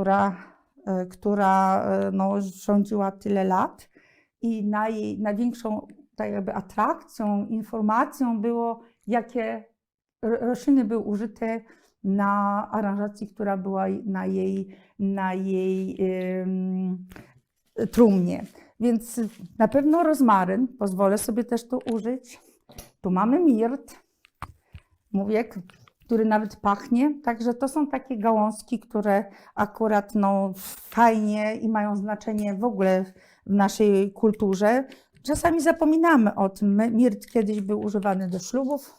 która, e, która e, no, rządziła tyle lat i naj, największą tak jakby atrakcją, informacją było, jakie ro- rośliny były użyte na aranżacji, która była na jej, na jej em, trumnie. Więc na pewno rozmaryn, pozwolę sobie też tu użyć. Tu mamy mirt, mówię, który nawet pachnie. Także to są takie gałązki, które akurat no, fajnie i mają znaczenie w ogóle w naszej kulturze. Czasami zapominamy o tym. Mirt kiedyś był używany do ślubów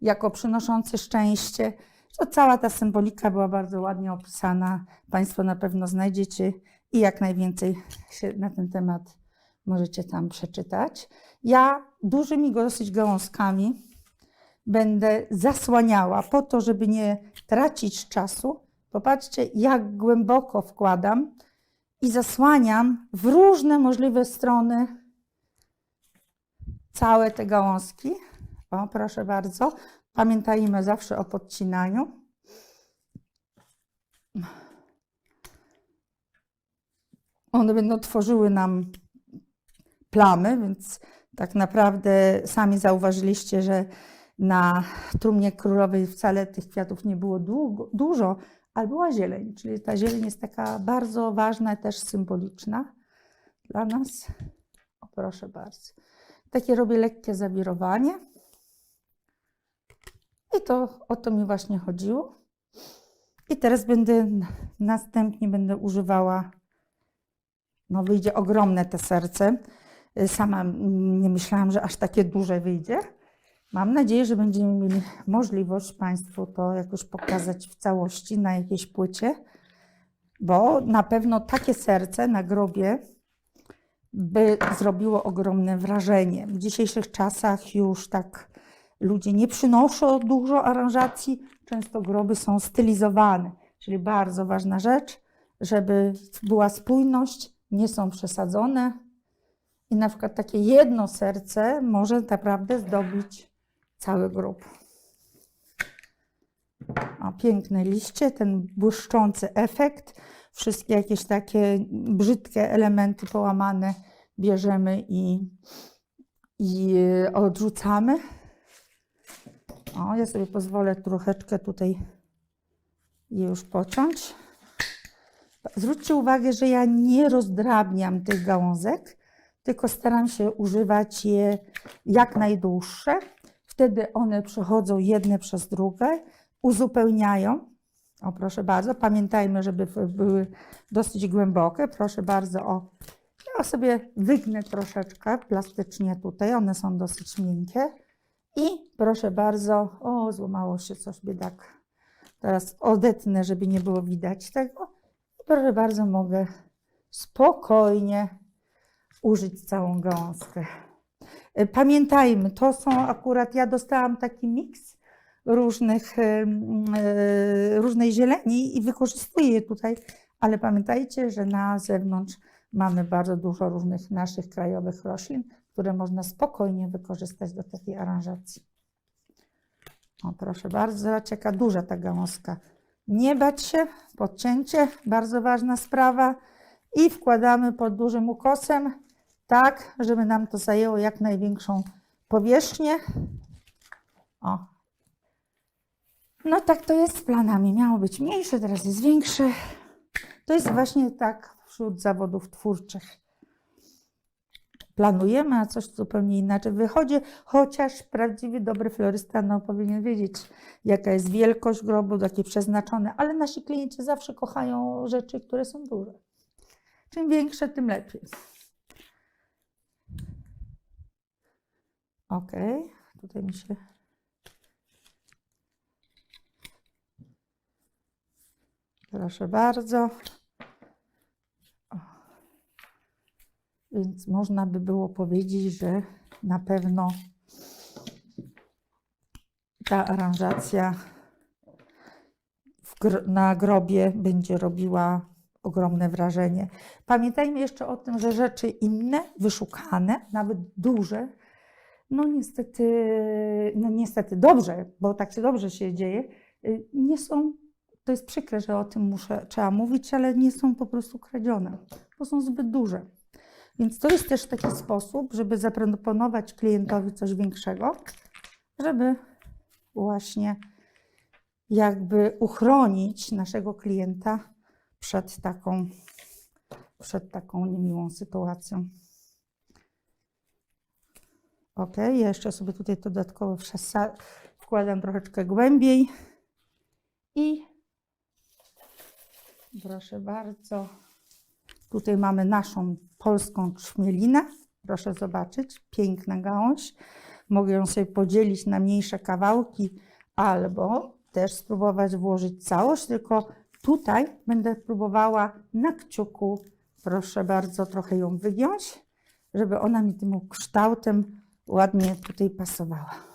jako przynoszący szczęście. To cała ta symbolika była bardzo ładnie opisana. Państwo na pewno znajdziecie i jak najwięcej się na ten temat możecie tam przeczytać. Ja dużymi dosyć gałązkami będę zasłaniała po to, żeby nie tracić czasu. Popatrzcie, jak głęboko wkładam i zasłaniam w różne możliwe strony całe te gałązki. O, proszę bardzo. Pamiętajmy zawsze o podcinaniu. One będą tworzyły nam plamy, więc tak naprawdę sami zauważyliście, że na trumnie królowej wcale tych kwiatów nie było długo, dużo, ale była zieleń, czyli ta zieleń jest taka bardzo ważna też symboliczna dla nas. O, proszę bardzo. Takie robię lekkie zawirowanie. I to o to mi właśnie chodziło. I teraz będę następnie będę używała, no wyjdzie ogromne te serce. Sama nie myślałam, że aż takie duże wyjdzie. Mam nadzieję, że będziemy mieli możliwość Państwu to jakoś pokazać w całości na jakiejś płycie, bo na pewno takie serce na grobie by zrobiło ogromne wrażenie. W dzisiejszych czasach już tak ludzie nie przynoszą dużo aranżacji, często groby są stylizowane, czyli bardzo ważna rzecz, żeby była spójność, nie są przesadzone. I na przykład takie jedno serce może naprawdę zdobić cały grób. O, piękne liście, ten błyszczący efekt. Wszystkie jakieś takie brzydkie elementy połamane bierzemy i, i odrzucamy. O, ja sobie pozwolę troszeczkę tutaj je już pociąć. Zwróćcie uwagę, że ja nie rozdrabniam tych gałązek, tylko staram się używać je jak najdłuższe. Wtedy one przechodzą jedne przez drugie, uzupełniają. O, proszę bardzo, pamiętajmy, żeby były dosyć głębokie. Proszę bardzo, o, ja sobie wygnę troszeczkę plastycznie tutaj, one są dosyć miękkie. I proszę bardzo, o, złamało się coś, biedak. Teraz odetnę, żeby nie było widać tego. I proszę bardzo, mogę spokojnie użyć całą gałązkę. Pamiętajmy, to są akurat, ja dostałam taki miks różnych, e, różnej zieleni i wykorzystuję je tutaj, ale pamiętajcie, że na zewnątrz mamy bardzo dużo różnych naszych krajowych roślin, które można spokojnie wykorzystać do takiej aranżacji. O, proszę bardzo, zobaczcie, duża ta gałązka. Nie bać się, podcięcie, bardzo ważna sprawa. I wkładamy pod dużym ukosem, tak, żeby nam to zajęło jak największą powierzchnię. O. No tak to jest z planami. Miało być mniejsze, teraz jest większe. To jest właśnie tak wśród zawodów twórczych planujemy, a coś zupełnie inaczej wychodzi, chociaż prawdziwy, dobry florysta no, powinien wiedzieć, jaka jest wielkość grobu, jakie przeznaczone, ale nasi klienci zawsze kochają rzeczy, które są duże. Czym większe, tym lepiej. Ok, tutaj mi się. Proszę bardzo. Więc można by było powiedzieć, że na pewno ta aranżacja na grobie będzie robiła ogromne wrażenie. Pamiętajmy jeszcze o tym, że rzeczy inne, wyszukane, nawet duże, no niestety, no niestety dobrze, bo tak się dobrze się dzieje, y, nie są to jest przykre, że o tym muszę, trzeba mówić, ale nie są po prostu kradzione, bo są zbyt duże. Więc to jest też taki sposób, żeby zaproponować klientowi coś większego, żeby właśnie jakby uchronić naszego klienta przed taką, przed taką niemiłą sytuacją. Ok, jeszcze sobie tutaj dodatkowo wkładam troszeczkę głębiej i proszę bardzo, tutaj mamy naszą polską trzmielinę. Proszę zobaczyć, piękna gałąź. Mogę ją sobie podzielić na mniejsze kawałki albo też spróbować włożyć całość, tylko tutaj będę próbowała na kciuku, proszę bardzo, trochę ją wygiąć, żeby ona mi tym kształtem ładnie tutaj pasowała.